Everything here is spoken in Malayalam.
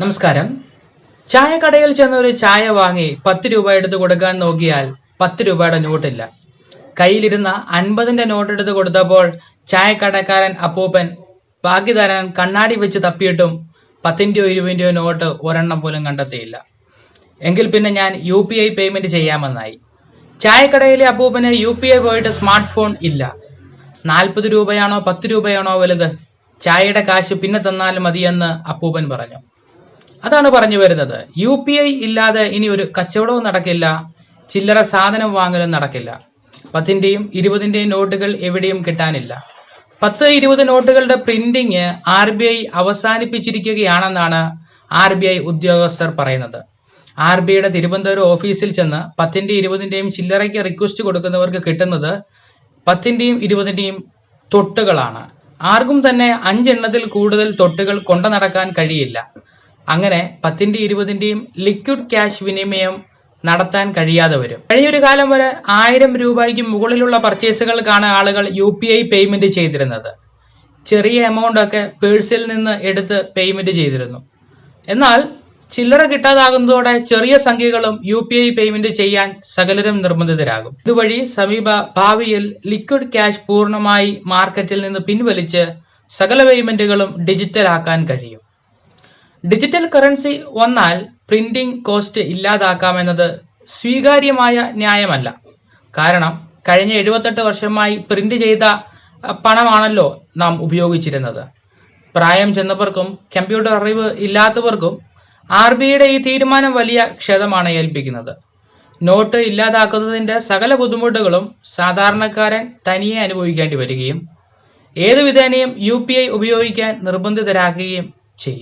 നമസ്കാരം. ചായക്കടയിൽ ചെന്ന് ഒരു ചായ വാങ്ങി പത്ത് രൂപ എടുത്ത് കൊടുക്കാൻ നോക്കിയാൽ പത്ത് രൂപയുടെ നോട്ടില്ല കയ്യിലിരുന്ന അൻപതിന്റെ നോട്ട് എടുത്ത് കൊടുത്തപ്പോൾ ചായക്കടക്കാരൻ അപ്പൂപ്പൻ ബാക്കി തരാൻ കണ്ണാടി വെച്ച് തപ്പിയിട്ടും പത്തിന്റെയോ ഇരുപതിന്റെയോ നോട്ട് ഒരെണ്ണം പോലും കണ്ടെത്തിയില്ല. എങ്കിൽ പിന്നെ ഞാൻ യു പി ഐ പേയ്മെന്റ് ചെയ്യാമെന്നായി. ചായക്കടയിലെ അപ്പൂപ്പന് യു പി ഐ പോയിട്ട് സ്മാർട്ട് ഫോൺ ഇല്ല. നാൽപ്പത് രൂപയാണോ പത്ത് രൂപയാണോ വലുത്? ചായയുടെ കാശ് പിന്നെ തന്നാലും മതിയെന്ന് അപ്പൂപ്പൻ പറഞ്ഞു. അതാണ് പറഞ്ഞു വരുന്നത്. യു പി ഐ ഇല്ലാതെ ഇനി ഒരു കച്ചവടവും നടക്കില്ല. ചില്ലറ സാധനം വാങ്ങലും നടക്കില്ല. പത്തിന്റെയും ഇരുപതിന്റെയും നോട്ടുകൾ എവിടെയും കിട്ടാനില്ല. പത്ത് ഇരുപത് നോട്ടുകളുടെ പ്രിന്റിങ് ആർ ബി ഐ അവസാനിപ്പിച്ചിരിക്കുകയാണെന്നാണ് ആർ ബി ഐ ഉദ്യോഗസ്ഥർ പറയുന്നത്. ആർ ബി ഐയുടെ തിരുവനന്തപുരം ഓഫീസിൽ ചെന്ന് പത്തിന്റെ ഇരുപതിന്റെയും ചില്ലറയ്ക്ക് റിക്വസ്റ്റ് കൊടുക്കുന്നവർക്ക് കിട്ടുന്നത് പത്തിന്റെയും ഇരുപതിന്റെയും തൊട്ടുകളാണ്. ആർക്കും തന്നെ അഞ്ചെണ്ണത്തിൽ കൂടുതൽ തൊട്ടുകൾ കൊണ്ടു നടക്കാൻ കഴിയില്ല. അങ്ങനെ പത്തിന്റെ ഇരുപതിന്റെയും ലിക്വിഡ് ക്യാഷ് വിനിമയം നടത്താൻ കഴിയാതെ വരും. കഴിഞ്ഞൊരു കാലം വരെ ആയിരം രൂപയ്ക്ക് മുകളിലുള്ള പർച്ചേസുകൾക്കാണ് ആളുകൾ യു പി ഐ പേയ്മെന്റ് ചെയ്തിരുന്നത്. ചെറിയ എമൗണ്ട് ഒക്കെ പേഴ്സിൽ നിന്ന് എടുത്ത് പേയ്മെന്റ് ചെയ്തിരുന്നു. എന്നാൽ ചില്ലറ കിട്ടാതാകുന്നതോടെ ചെറിയ സംഖ്യകളും യു പി ഐ പേയ്മെന്റ് ചെയ്യാൻ സകലരും നിർബന്ധിതരാകും. ഇതുവഴി സമീപ ഭാവിയിൽ ലിക്വിഡ് ക്യാഷ് പൂർണമായി മാർക്കറ്റിൽ നിന്ന് പിൻവലിച്ച് സകല പേയ്മെന്റുകളും ഡിജിറ്റൽ ആക്കാൻ കഴിയും. ഡിജിറ്റൽ കറൻസി വന്നാൽ പ്രിന്റിംഗ് കോസ്റ്റ് ഇല്ലാതാക്കാമെന്നത് സ്വീകാര്യമായ ന്യായമല്ല. കാരണം കഴിഞ്ഞ എഴുപത്തെട്ട് വർഷമായി പ്രിന്റ് ചെയ്ത പണമാണല്ലോ നാം ഉപയോഗിച്ചിരുന്നത്. പ്രായം ചെന്നവർക്കും കമ്പ്യൂട്ടർ അറിവ് ഇല്ലാത്തവർക്കും ആർ ബി ഐയുടെ ഈ തീരുമാനം വലിയ ക്ഷതമാണ് ഏൽപ്പിക്കുന്നത്. നോട്ട് ഇല്ലാതാക്കുന്നതിന്റെ സകല ബുദ്ധിമുട്ടുകളും സാധാരണക്കാരൻ തനിയെ അനുഭവിക്കേണ്ടി വരികയും ഏതു വിധേനയും യു ഉപയോഗിക്കാൻ നിർബന്ധിതരാകുകയും ചെയ്യും.